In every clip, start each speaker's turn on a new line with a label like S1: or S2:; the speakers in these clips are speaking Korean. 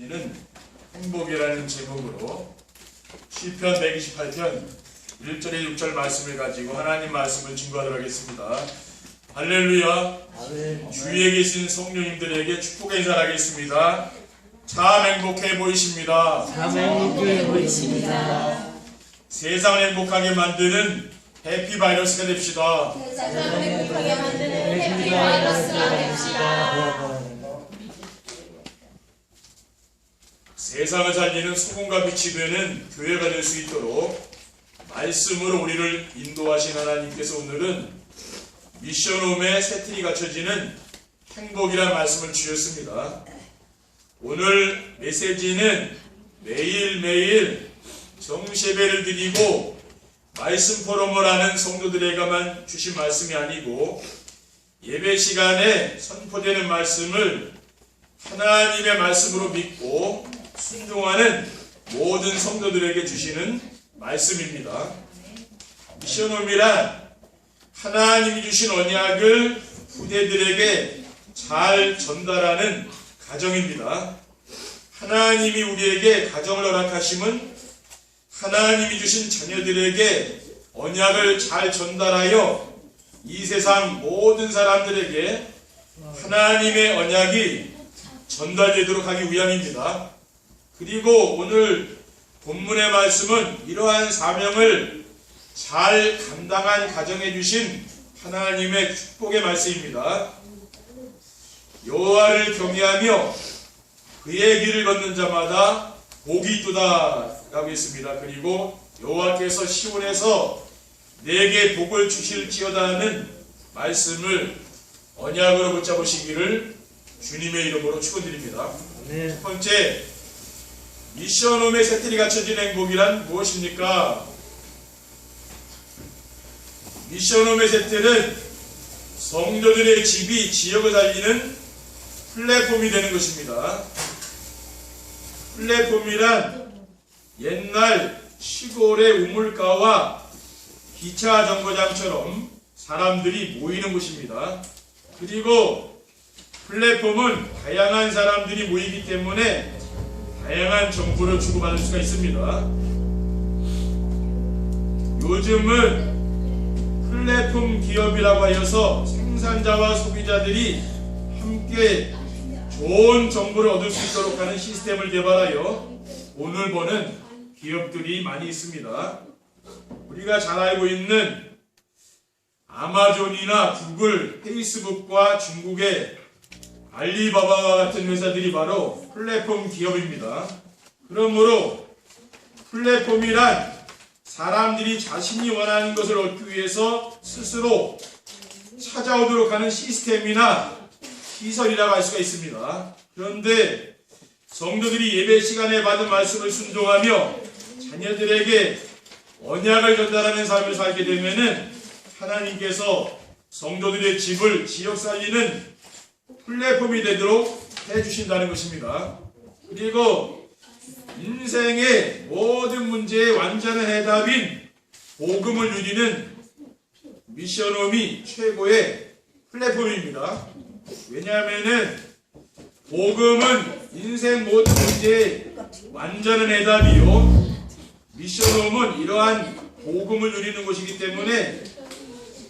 S1: 이는 행복이라는 제목으로 시편 128편 1절에 6절 말씀을 가지고 하나님 말씀을 증거하도록 하겠습니다. 할렐루야. 주위에 계신 성령님들에게 축복의 인사를 하겠습니다. 참 행복해 보이십니다.
S2: 참 행복해 보이십니다.
S1: 세상을 행복하게 만드는 해피 바이러스가 됩시다.
S3: 세상을 행복하게 만드는 해피 바이러스가 됩시다.
S1: 세상을 살리는 소금과 빛이 되는 교회가 될 수 있도록 말씀으로 우리를 인도하신 하나님께서 오늘은 미션홈에 새틀이 갖춰지는 행복이라는 말씀을 주셨습니다. 오늘 메시지는 매일매일 정세배를 드리고 말씀 포럼을 하는 성도들에게만 주신 말씀이 아니고 예배 시간에 선포되는 말씀을 하나님의 말씀으로 믿고 순종하는 모든 성도들에게 주시는 말씀입니다. 미션홈이란 하나님이 주신 언약을 후대들에게 잘 전달하는 가정입니다. 하나님이 우리에게 가정을 허락하심은 하나님이 주신 자녀들에게 언약을 잘 전달하여 이 세상 모든 사람들에게 하나님의 언약이 전달되도록 하기 위함입니다. 그리고 오늘 본문의 말씀은 이러한 사명을 잘 감당한 가정해 주신 하나님의 축복의 말씀입니다. 여호와를 경외하며 그의 길을 걷는 자마다 복이 있도다라고 했습니다. 그리고 여호와께서 시온에서 내게 복을 주실지어다는 말씀을 언약으로 붙잡으시기를 주님의 이름으로 축원드립니다.
S2: 아멘.
S1: 첫 번째, 미션홈의 새틀이 갖춰진 행복이란 무엇입니까? 미션홈의 새틀은 성도들의 집이 지역을 살리는 플랫폼이 되는 것입니다. 플랫폼이란 옛날 시골의 우물가와 기차 정거장처럼 사람들이 모이는 곳입니다. 그리고 플랫폼은 다양한 사람들이 모이기 때문에 다양한 정보를 주고받을 수가 있습니다. 요즘은 플랫폼 기업이라고 하여서 생산자와 소비자들이 함께 좋은 정보를 얻을 수 있도록 하는 시스템을 개발하여 돈을 버는 기업들이 많이 있습니다. 우리가 잘 알고 있는 아마존이나 구글, 페이스북과 중국의 알리바바와 같은 회사들이 바로 플랫폼 기업입니다. 그러므로 플랫폼이란 사람들이 자신이 원하는 것을 얻기 위해서 스스로 찾아오도록 하는 시스템이나 시설이라고 할 수가 있습니다. 그런데 성도들이 예배 시간에 받은 말씀을 순종하며 자녀들에게 언약을 전달하는 삶을 살게 되면은 하나님께서 성도들의 집을 지역 살리는 플랫폼이 되도록 해주신다는 것입니다. 그리고 인생의 모든 문제의 완전한 해답인 복음을 누리는 미션홈이 최고의 플랫폼입니다. 왜냐하면은 복음은 인생 모든 문제의 완전한 해답이요. 미션홈은 이러한 복음을 누리는 곳이기 때문에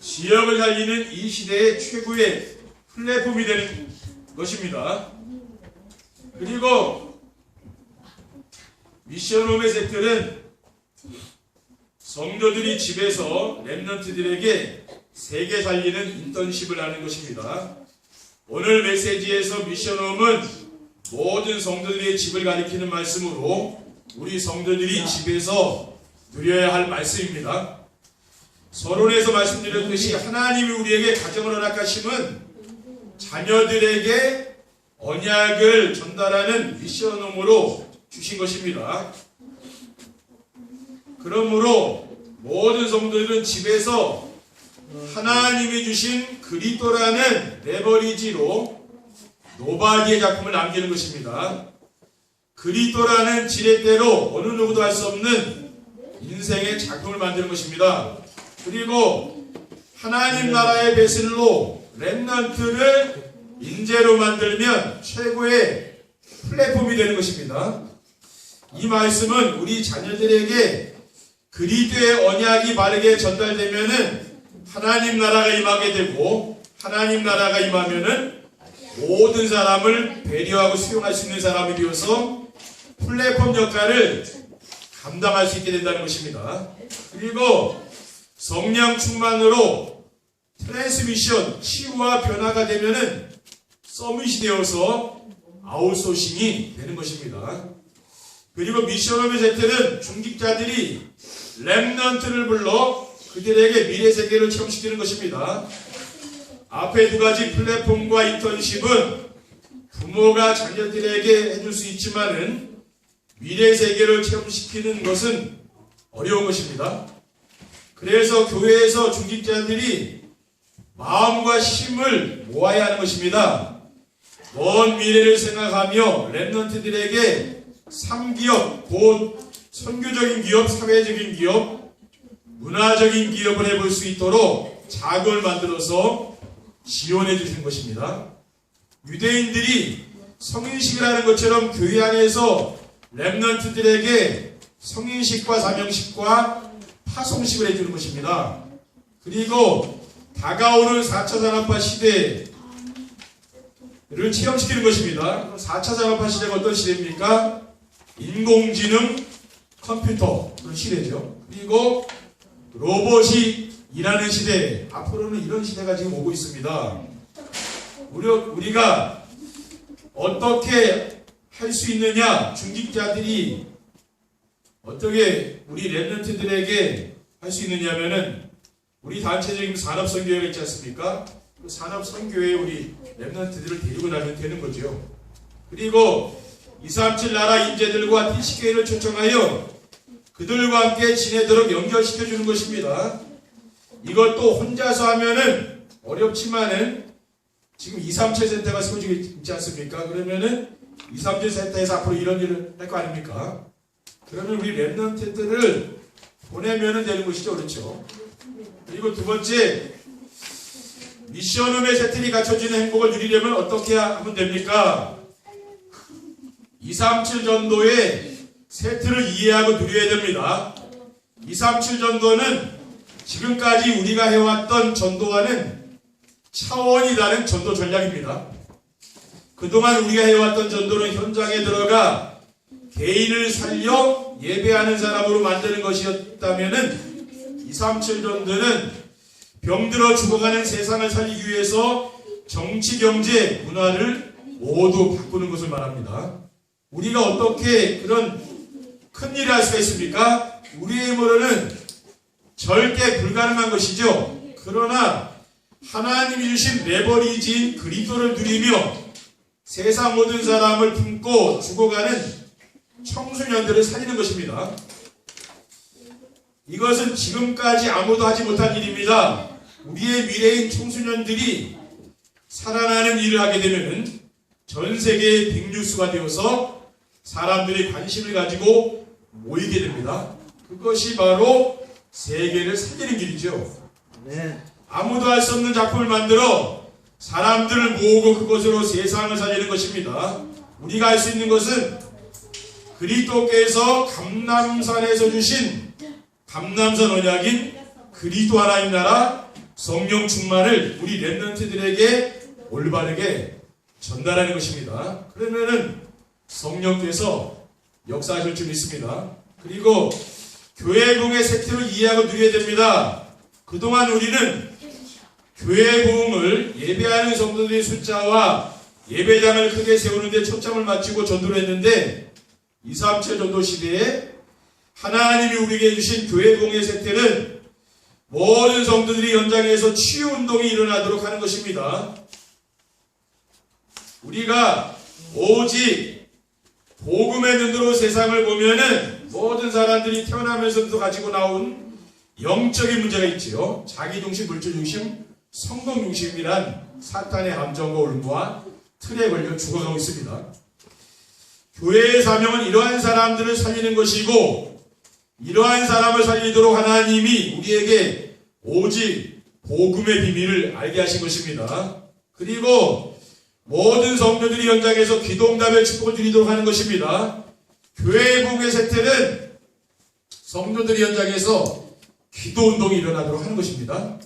S1: 지역을 살리는 이 시대의 최고의 플랫폼이 되는 것입니다. 그리고 미션홈의 세틀은 성도들이 집에서 랩런트들에게 세계 살리는 인턴십을 하는 것입니다. 오늘 메시지에서 미션홈은 모든 성도들의 집을 가리키는 말씀으로 우리 성도들이 집에서 누려야 할 말씀입니다. 서론에서 말씀드렸듯이 하나님이 우리에게 가정을 허락하심은 자녀들에게 언약을 전달하는 미션홈으로 주신 것입니다. 그러므로 모든 성도들은 집에서 하나님이 주신 그리스도라는 레버리지로 노바디의 작품을 남기는 것입니다. 그리스도라는 지렛대로 어느 누구도 할 수 없는 인생의 작품을 만드는 것입니다. 그리고 하나님 나라의 배슬로 렘넌트를 인재로 만들면 최고의 플랫폼이 되는 것입니다. 이 말씀은 우리 자녀들에게 그리스도의 언약이 바르게 전달되면은 하나님 나라가 임하게 되고 하나님 나라가 임하면은 모든 사람을 배려하고 수용할 수 있는 사람이 되어서 플랫폼 역할을 감당할 수 있게 된다는 것입니다. 그리고 성령 충만으로 트랜스미션, 치유와 변화가 되면은 서밋이 되어서 아웃소싱이 되는 것입니다. 그리고 미션홈의 세트는 중직자들이 랩넌트를 불러 그들에게 미래 세계를 체험시키는 것입니다. 앞에 두 가지 플랫폼과 인턴십은 부모가 자녀들에게 해줄 수 있지만은 미래 세계를 체험시키는 것은 어려운 것입니다. 그래서 교회에서 중직자들이 마음과 힘을 모아야 하는 것입니다. 먼 미래를 생각하며 랩런트들에게 3기업, 곧 선교적인 기업, 사회적인 기업, 문화적인 기업을 해볼 수 있도록 자금을 만들어서 지원해 주시는 것입니다. 유대인들이 성인식을 하는 것처럼 교회 안에서 랩런트들에게 성인식과 사명식과 파송식을 해주는 것입니다. 그리고 다가오는 4차 산업화 시대를 체험시키는 것입니다. 4차 산업화 시대가 어떤 시대입니까? 인공지능, 컴퓨터 시대죠. 그리고 로봇이 일하는 시대. 앞으로는 이런 시대가 지금 오고 있습니다. 우리, 우리가 어떻게 할 수 있느냐? 중직자들이 어떻게 우리 랩런트들에게 할 수 있느냐면은 우리 단체적인 산업 선교회가 있지 않습니까? 그 산업 선교회에 우리 랩런트들을 데리고 나면 되는 거죠. 그리고 237 나라 인재들과 TCK를 초청하여 그들과 함께 지내도록 연결시켜 주는 것입니다. 이것도 혼자서 하면은 어렵지만은 지금 237 센터가 세워지고 있지 않습니까? 그러면은 237 센터에서 앞으로 이런 일을 할 거 아닙니까? 그러면 우리 랩런트들을 보내면은 되는 것이죠. 그렇죠? 그리고 두 번째, 미션홈의 세틀이 갖춰지는 행복을 누리려면 어떻게 하면 됩니까? 237 전도의 세트를 이해하고 누려야 됩니다. 237 전도는 지금까지 우리가 해왔던 전도와는 차원이 다른 전도 전략입니다. 그동안 우리가 해왔던 전도는 현장에 들어가 개인을 살려 예배하는 사람으로 만드는 것이었다면은 237 전도는 병들어 죽어가는 세상을 살리기 위해서 정치, 경제, 문화를 모두 바꾸는 것을 말합니다. 우리가 어떻게 그런 큰 일을 할 수가 있습니까? 우리의 힘으로는 절대 불가능한 것이죠. 그러나 하나님이 주신 레버리지인 그리스도를 누리며 세상 모든 사람을 품고 죽어가는 청소년들을 살리는 것입니다. 이것은 지금까지 아무도 하지 못한 일입니다. 우리의 미래인 청소년들이 살아나는 일을 하게 되면 전 세계의 빅뉴스가 되어서 사람들이 관심을 가지고 모이게 됩니다. 그것이 바로 세계를 살리는 길이죠.
S2: 네.
S1: 아무도 할 수 없는 작품을 만들어 사람들을 모으고 그것으로 세상을 살리는 것입니다. 우리가 할 수 있는 것은 그리스도께서 감남산에서 주신 감남산 언약인 그리스도 하나님 나라 성령 충만을 우리 랩런트들에게 올바르게 전달하는 것입니다. 그러면은 성령께서 역사하실 줄 믿습니다. 그리고 교회 부흥의 세트를 이해하고 누려야 됩니다. 그동안 우리는 교회 부흥을 예배하는 성도들의 숫자와 예배당을 크게 세우는데 초점을 맞추고 전도를 했는데 2, 3, 7 전도 시대에 하나님이 우리에게 주신 교회 부흥의 세태는 모든 성도들이 현장에서 치유 운동이 일어나도록 하는 것입니다. 우리가 오직 복음의 눈으로 세상을 보면은 모든 사람들이 태어나면서부터 가지고 나온 영적인 문제가 있지요. 자기 중심, 물질 중심, 성공 중심이란 사탄의 함정과 올무와 틀에 걸려 죽어가고 있습니다. 교회의 사명은 이러한 사람들을 살리는 것이고 이러한 사람을 살리도록 하나님이 우리에게 오직 복음의 비밀을 알게 하신 것입니다. 그리고 모든 성도들이 연장해서 기도응답의 축복을 드리도록 하는 것입니다. 교회 부흥의 세태는 성도들이 연장해서 기도운동이 일어나도록 하는 것입니다.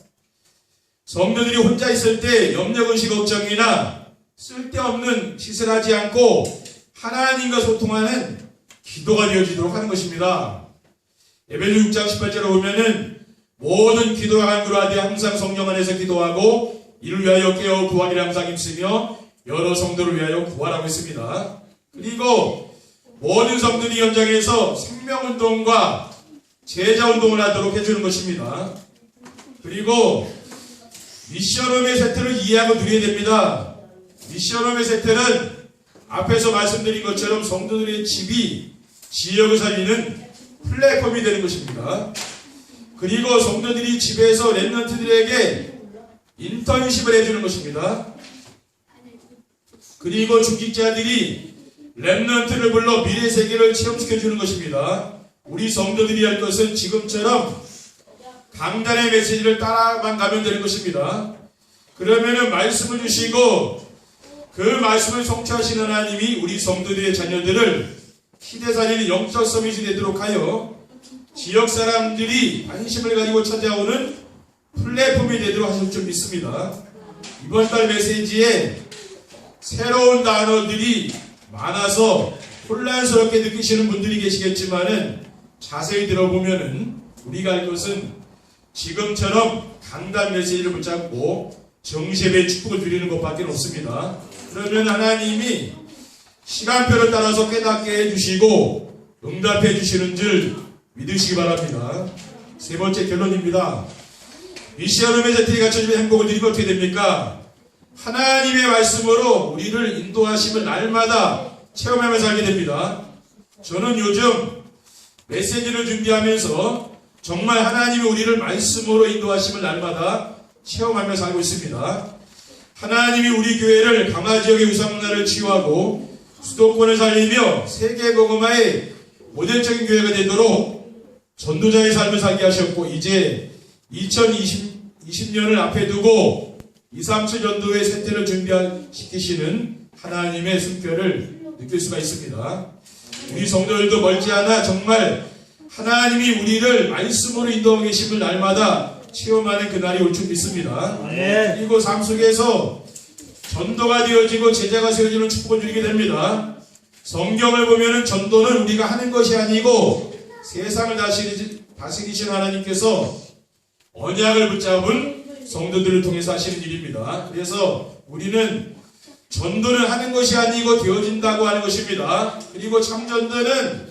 S1: 성도들이 혼자 있을 때 염려근시 걱정이나 쓸데없는 짓을 하지 않고 하나님과 소통하는 기도가 되어지도록 하는 것입니다. 에베소 6장 18절에 보면은 모든 기도와 간구로 하되 항상 성령 안에서 기도하고 이를 위하여 깨어 구하기를 항상 힘쓰며 여러 성도를 위하여 구하라고 했습니다. 그리고 모든 성도들이 현장에서 생명운동과 제자운동을 하도록 해주는 것입니다. 그리고 미션홈의 세트를 이해하고 누려야 됩니다. 미션홈의 세트는 앞에서 말씀드린 것처럼 성도들의 집이 지역을 살리는 플랫폼이 되는 것입니다. 그리고 성도들이 집에서 랩런트들에게 인턴십을 해주는 것입니다. 그리고 중직자들이 랩런트를 불러 미래 세계를 체험시켜주는 것입니다. 우리 성도들이 할 것은 지금처럼 강단의 메시지를 따라만 가면 되는 것입니다. 그러면은 말씀을 주시고 그 말씀을 성취하시는 하나님이 우리 성도들의 자녀들을 시대살리는 영적 서밋이 되도록 하여 지역 사람들이 관심을 가지고 찾아오는 플랫폼이 되도록 하실 줄 믿습니다. 이번 달 메시지에 새로운 단어들이 많아서 혼란스럽게 느끼시는 분들이 계시겠지만은 자세히 들어보면은 우리가 할 것은 지금처럼 강단 메시지를 붙잡고 정세의 축복을 드리는 것밖에 없습니다. 그러면 하나님이 시간표를 따라서 깨닫게 해주시고 응답해 주시는 줄 믿으시기 바랍니다. 세 번째 결론입니다. 미시아놈의 자태에 갖춰지면 행복을 누리면 어떻게 됩니까? 하나님의 말씀으로 우리를 인도하심을 날마다 체험하며 살게 됩니다. 저는 요즘 메시지를 준비하면서 정말 하나님이 우리를 말씀으로 인도하심을 날마다 체험하며 살고 있습니다. 하나님이 우리 교회를 강화 지역의 우상문화를 치유하고 수도권을 살리며 세계 복음화의 모델적인 교회가 되도록 전도자의 삶을 살게 하셨고 이제 2020년을 앞에 두고 2, 3차 전도의 세태를 준비시키시는 하나님의 숨결을 느낄 수가 있습니다. 우리 성도들도 멀지않아 정말 하나님이 우리를 말씀으로 인도하고 계심을 날마다 체험하는 그날이 올 줄 믿습니다.
S2: 네.
S1: 그리고 삶 속에서 전도가 되어지고 제자가 세워지는 축복을 누리게 됩니다. 성경을 보면은 전도는 우리가 하는 것이 아니고 세상을 다스리시는 하나님께서 언약을 붙잡은 성도들을 통해서 하시는 일입니다. 그래서 우리는 전도는 하는 것이 아니고 되어진다고 하는 것입니다. 그리고 참전도는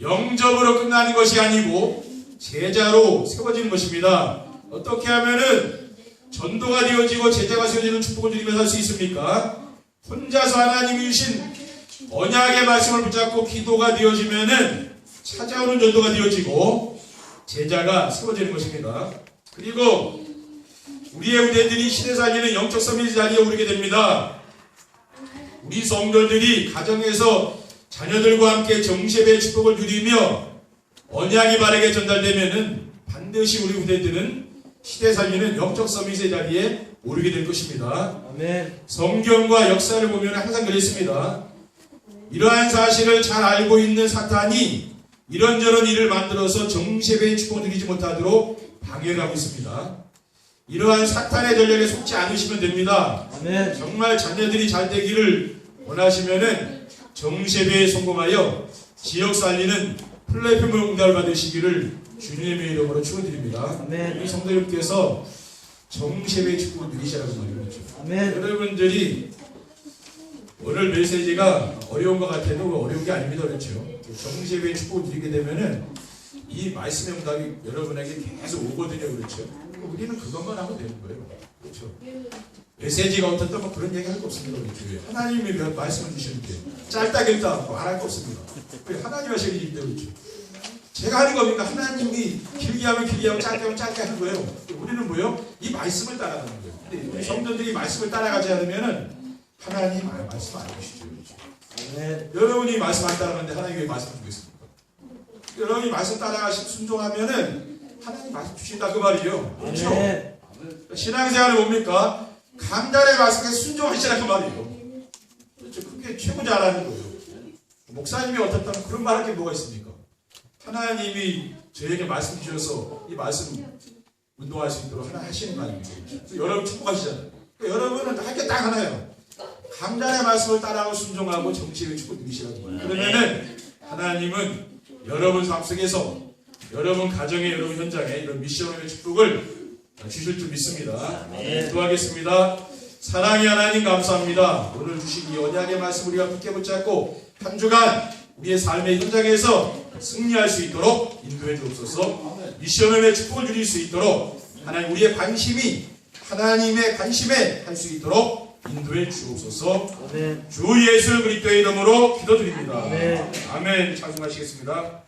S1: 영접으로 끝나는 것이 아니고 제자로 세워지는 것입니다. 어떻게 하면은 전도가 되어지고 제자가 세워지는 축복을 누리면서 할 수 있습니까? 혼자서 하나님이 주신 언약의 말씀을 붙잡고 기도가 되어지면은 찾아오는 전도가 되어지고 제자가 세워지는 것입니다. 그리고 우리의 후대들이 시대 살리는 영적 서밋 자리에 오르게 됩니다. 우리 성도들이 가정에서 자녀들과 함께 정세의 축복을 누리며 언약이 바르게 전달되면은 반드시 우리 후대들은 시대 살리는 영적 서밋의 자리에 오르게 될 것입니다.
S2: 아멘.
S1: 성경과 역사를 보면 항상 그랬습니다. 이러한 사실을 잘 알고 있는 사탄이 이런저런 일을 만들어서 정세배의 축복을 누리지 못하도록 방해를 하고 있습니다. 이러한 사탄의 전략에 속지 않으시면 됩니다.
S2: 아멘.
S1: 정말 자녀들이 잘 되기를 원하시면은 정세배에 성공하여 지역 살리는 플랫폼을 응답을 받으시기를 주님의 이름으로 축원드립니다. 우리 성도님께서 정세배의 축복을 누리시라고 말이죠.
S2: 아멘.
S1: 여러분들이 오늘 메시지가 어려운 것 같아도 어려운 게 아닙니다. 그렇죠? 정세배의 축복을 드리게 되면은 이 말씀의 응답이 여러분에게 계속 오거든요. 그렇죠? 우리는 그것만 하면 되는 거예요. 그렇죠? 메시지가 어떻다 뭐 그런 얘기 할 거 없습니다. 우리 교회. 하나님이 몇 말씀을 주시는데 짧다 길다 말할 거 없습니다. 하나님 하시는 일인데 그렇죠? 제가 하는 겁니까? 하나님이 길게 하면 길게 하고 짧게 하면 짧게 하는 거예요. 우리는 뭐요? 이 말씀을 따라가는 거예요. 근데 우리 성도들이 말씀을 따라가지 않으면은 하나님 말- 말씀 안 주시죠. 그렇죠?
S2: 아멘.
S1: 여러분이 말씀 안 따라가는데 하나님이 왜 말씀 주겠습니까? 여러분이 말씀 따라가시 순종하면은 하나님 말씀 주신다 그 말이에요. 그렇죠?
S2: 아멘.
S1: 신앙생활은 뭡니까? 강단의 말씀에 순종하시라는 말이에요. 그렇죠. 그게 최고 잘하는 거예요. 목사님이 어떻다면 그런 말할 게 뭐가 있습니까? 하나님이 저에게 말씀 주셔서 이 말씀 운동할 수 있도록 하나 하시는? 그래서 여러분 축복하시잖아요. 그러니까 여러분은 할 게 딱 하나예요. 강단의 말씀을 따라하고 순종하고 정치를 축복 누리시라는 거예요. 그러면은 하나님은 여러분 삶 속에서 여러분 가정에 여러분 현장에 이런 미션의 축복을 주실 줄 믿습니다. 기도하겠습니다. 사랑의 하나님 감사합니다. 오늘 주신 이 언약의 말씀 우리가 굳게 붙잡고 한 주간 우리의 삶의 현장에서 승리할 수 있도록 인도해 주옵소서. 미션의 축복을 누릴 수 있도록 하나님 우리의 관심이 하나님의 관심에 할 수 있도록 인도해 주옵소서. 주 예수 그리스도의 이름으로 기도드립니다.
S2: 아멘.
S1: 아멘. 찬송하시겠습니다.